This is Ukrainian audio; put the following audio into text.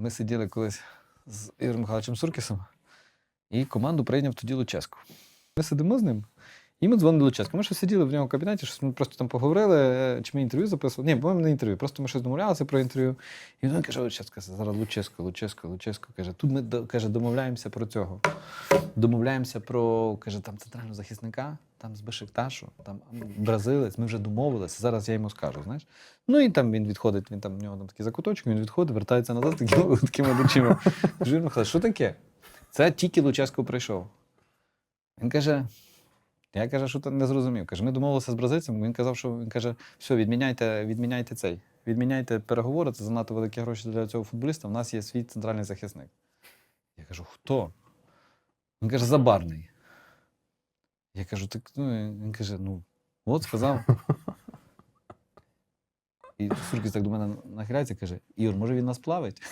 Ми сиділи колись з Ігорем Михайловичем Суркісом, і команду прийняв тоді Луческу. Ми сидимо з ним, і ми дзвонили Луческу. Ми щось сиділи в нього кабінеті, щось ми просто там поговорили, е, чи ми інтерв'ю записували. Ні, по-моєму, не інтерв'ю, просто ми щось домовлялися про інтерв'ю. І він каже: Луческа, зараз Луческо, Луческо, Луческо. Каже, тут ми каже, домовляємося про цього. Домовляємося про каже, там центрального захисника, там з Бешикташу, там бразилець. Ми вже домовилися. Зараз я йому скажу. Знаєш? Ну і там він відходить, він там в нього там такий закуточок, він відходить, вертається назад з такими, очима. Кажу, що таке? Це тільки Луческо прийшов. Він каже. Я каже, що ти не зрозумів. Каже, ми домовилися з бразильцем. Він казав, що він каже, все, відміняйте, відміняйте цей. Відміняйте переговори, це занадто великі гроші для цього футболіста. У нас є свій центральний захисник. Я кажу, хто? Він каже, забарний. Я кажу, так ну, він каже, ну, от сказав. І Суркіс так до мене нахиляється каже: Ігор, може він нас плавить?